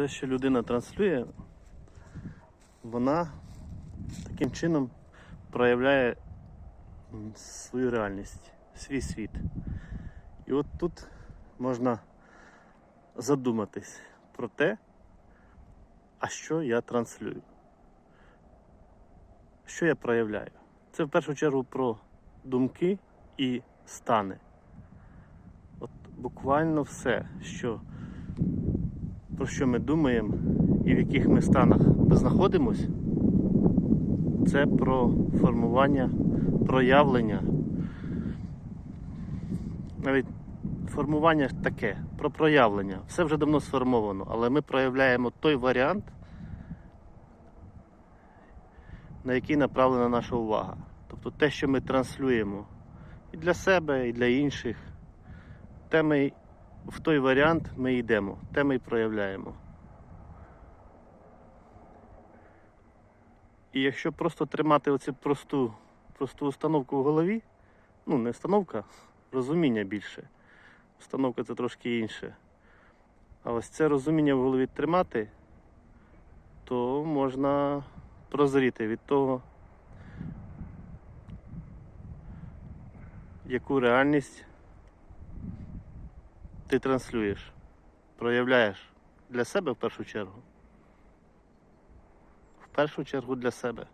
Все, що людина транслює, вона таким чином проявляє свою реальність, свій світ. І от тут можна задуматись про те, а що я транслюю. Що я проявляю? Це в першу чергу про думки і стани. От буквально все, що, про що ми думаємо і в яких ми станах знаходимось, це про формування, проявлення. Навіть формування таке, про проявлення. Все вже давно сформовано, але ми проявляємо той варіант, на який направлена наша увага. Тобто те, що ми транслюємо і для себе, і для інших, те ми в той варіант ми йдемо, те ми й проявляємо. І якщо просто тримати оцю просту, просту установку в голові, ну не установка, розуміння більше. Установка це трошки інше. А ось це розуміння в голові тримати, то можна прозріти від того, яку реальність ти транслюєш, проявляєш для себе в першу чергу. В першу чергу для себе.